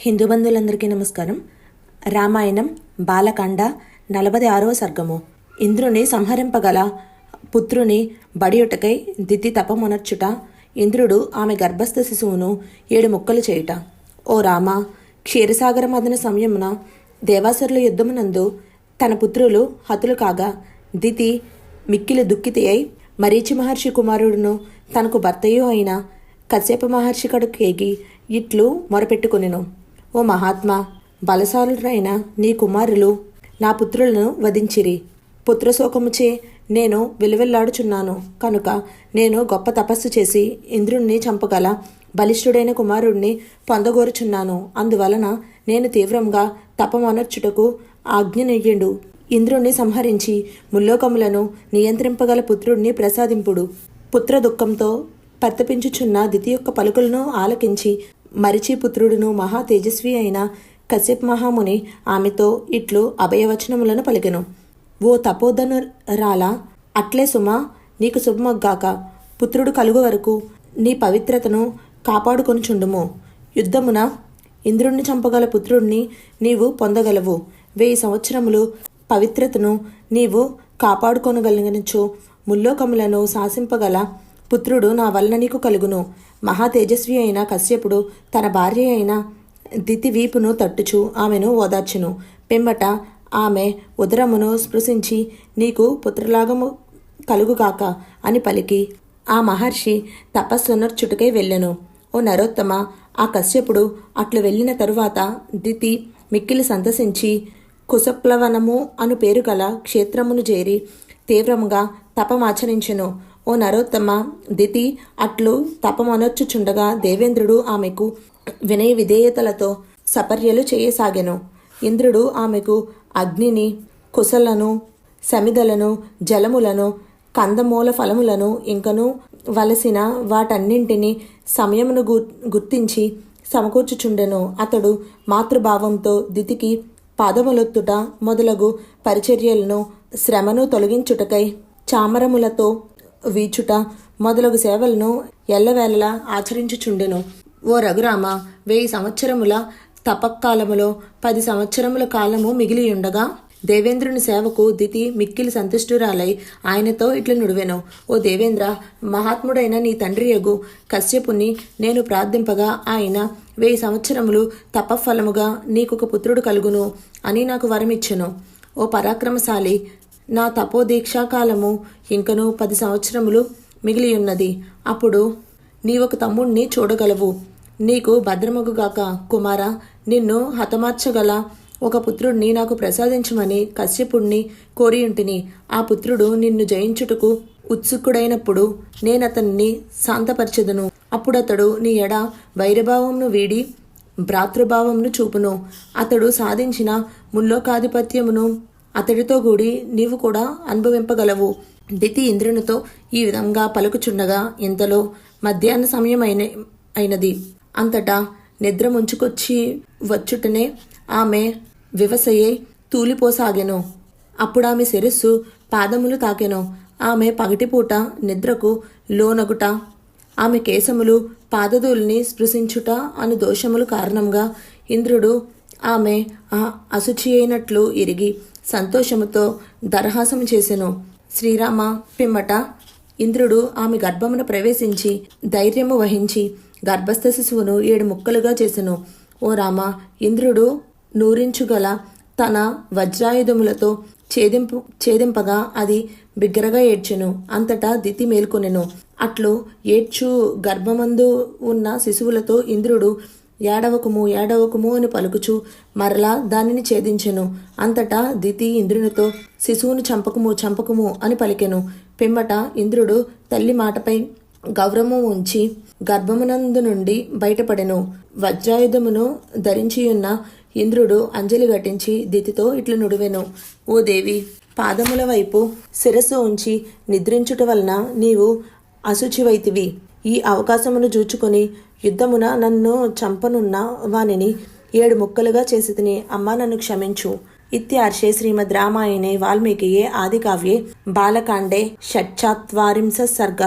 హిందూ బంధువులందరికీ నమస్కారం. రామాయణం బాలకాండ నలభై ఆరవ సర్గము. ఇంద్రుని సంహరింపగల పుత్రుని బడియుటకై దితి తపమునర్చుట ఇంద్రుడు ఆమె గర్భస్థ శిశువును ఏడు ముక్కలు చేయుట. ఓ రామ క్షీరసాగర మదన సమయమున దేవాసురుల యుద్ధమునందు తన పుత్రులు హతులు కాగా దితి మిక్కిలి దుఃఖితి అయి మరీచి మహర్షి కుమారుడును తనకు భర్తయు అయిన కశ్యప మహర్షి కడుకేగి ఇట్లు మొరపెట్టుకునెను. ఓ మహాత్మా బలశాలురైన నీ కుమారులు నా పుత్రులను వధించిరి. పుత్రశోకముచే నేను విలువెల్లాడుచున్నాను. కనుక నేను గొప్ప తపస్సు చేసి ఇంద్రుణ్ణి చంపగల బలిష్ఠుడైన కుమారుణ్ణి పొందగోరుచున్నాను. అందువలన నేను తీవ్రంగా తపమనర్చుటకు ఆజ్ఞనెయ్యండు. ఇంద్రుణ్ణి సంహరించి ముల్లోకములను నియంత్రింపగల పుత్రుణ్ణి ప్రసాదింపుడు. పుత్ర దుఃఖంతో పర్తపించుచున్న దితి యొక్క పలుకులను ఆలకించి మరిచి పుత్రుడును మహా తేజస్వి అయిన కశ్యప్ మహాముని ఆమెతో ఇట్లు అభయవచనములను పలికెను. ఓ తపోధను అట్లే సుమా నీకు శుభమగ్గాక. పుత్రుడు కలుగు వరకు నీ పవిత్రతను కాపాడుకొనుచుండుము. యుద్ధమున ఇంద్రుణ్ణి చంపగల పుత్రుణ్ణి నీవు పొందగలవు. వెయ్యి సంవత్సరములు పవిత్రతను నీవు కాపాడుకొనగలిగినచు ముల్లోకములను శాసింపగల పుత్రుడు నా వలన నీకు కలుగును. మహా తేజస్వి అయిన కశ్యపుడు తన భార్య అయిన దితి వీపును తట్టుచు ఆమెను ఓదార్చును. పిమ్మట ఆమె ఉదరమును స్పృశించి నీకు పుత్రలాగము కలుగుగాక అని పలికి. ఆ మహర్షి తపస్సునర్చుటకై వెళ్ళెను. ఓ నరోత్తమ ఆ కశ్యపుడు అట్లు వెళ్ళిన తరువాత దితి మిక్కిలి సంతసించి కుశప్లవనము అను పేరు గల క్షేత్రమును చేరి తీవ్రముగా తపమాచరించెను. ఓ నరోత్తమ దితి అట్లు తపమనర్చుచుండగా దేవేంద్రుడు ఆమెకు వినయ విధేయతలతో సపర్యలు చేయసాగెను. ఇంద్రుడు ఆమెకు అగ్నిని కుశలను సమిదలను జలములను కందమూల ఫలములను ఇంకను వలసిన వాటన్నింటినీ సమయమును గు గుర్తించి సమకూర్చుచుండెను. అతడు మాతృభావంతో దితికి పాదములొత్తుట మొదలగు పరిచర్యలను శ్రమను తొలగించుటకై చామరములతో వీచుట మొదలగు సేవలను ఎల్లవేళలా ఆచరించుచుండెను. ఓ రఘురామ వెయ్యి సంవత్సరముల తపక్కాలములో పది సంవత్సరముల కాలము మిగిలియుండగా దేవేంద్రుని సేవకు దితి మిక్కిలి సంతుష్టురాలై ఆయనతో ఇట్లు నుడివెను. ఓ దేవేంద్ర మహాత్ముడైన నీ తండ్రి యగు కశ్యపుని నేను ప్రార్థింపగా ఆయన వెయ్యి సంవత్సరములు తపఫలముగా నీకొక పుత్రుడు కలుగును అని నాకు వరమిచ్చెను. ఓ పరాక్రమశాలి నా తపోదీక్షాకాలము ఇంకను పది సంవత్సరములు మిగిలియున్నది. అప్పుడు నీవొక తమ్ముణ్ణి చూడగలవు. నీకు భద్రమగుగాక కుమార నిన్ను హతమార్చగల ఒక పుత్రుణ్ణి నాకు ప్రసాదించమని కశ్యపుణ్ణి కోరియుంటిని. ఆ పుత్రుడు నిన్ను జయించుటకు ఉత్సుకుడైనప్పుడు నేనతన్ని శాంతపరచెదను. అప్పుడతడు నీ ఎడ వైరభావంను వీడి భ్రాతృభావంను చూపును. అతడు సాధించిన ముల్లోకాధిపత్యమును అతడితో కూడి నీవు కూడా అనుభవింపగలవు. దితి ఇంద్రునితో ఈ విధంగా పలుకుచుండగా ఇంతలో మధ్యాహ్న సమయం అయిన అయినది. అంతటా నిద్ర ముంచుకొచ్చి వచ్చుటనే ఆమె వివసయే తూలిపోసాగెను. అప్పుడామె శిరస్సు పాదములు తాకెను. ఆమె పగటిపూట నిద్రకు లోనగుట ఆమె కేశములు పాదధూల్ని స్పృశించుట అను దోషములు కారణంగా ఇంద్రుడు ఆమె అశుచి అయినట్లు ఇరిగి సంతోషముతో దరహాసము చేసెను. శ్రీరామ పిమ్మట ఇంద్రుడు ఆమె గర్భమున ప్రవేశించి ధైర్యము వహించి గర్భస్థ శిశువును ఏడు ముక్కలుగా చేసెను. ఓ రామ ఇంద్రుడు నూరించుగల తన వజ్రాయుధములతో ఛేదింపు ఛేదింపగా అది బిగ్గరగా ఏడ్చెను. అంతటా దితి మేల్కొనెను. అట్లు ఏడ్చు గర్భమందు ఉన్న శిశువులతో ఇంద్రుడు ఏడవకుము ఏడవకుము అని పలుకుచు మరలా దానిని ఛేదించెను. అంతటా దితి ఇంద్రునితో శిశువును చంపకుము చంపకుము అని పలికెను. పిమ్మట ఇంద్రుడు తల్లి మాటపై గౌరవము ఉంచి గర్భమునందు నుండి బయటపడెను. వజ్రాయుధమును ధరించియున్న ఇంద్రుడు అంజలి ఘటించి దితితో ఇట్లు నుడివెను. ఓ దేవి పాదముల వైపు శిరస్సు ఉంచి నిద్రించుట వలన నీవు అశుచివైతివి. ఈ అవకాశమును జూచుకొని యుద్ధమున నన్ను చంపనున్న వానిని ఏడు ముక్కలుగా చేసి తిని అమ్మా నన్ను క్షమించు. ఇత్యార్షే శ్రీమద్ రామాయణే వాల్మీకియే ఆదికావ్యే. బాలకాండే షట్చాత్వారింశ సర్గ.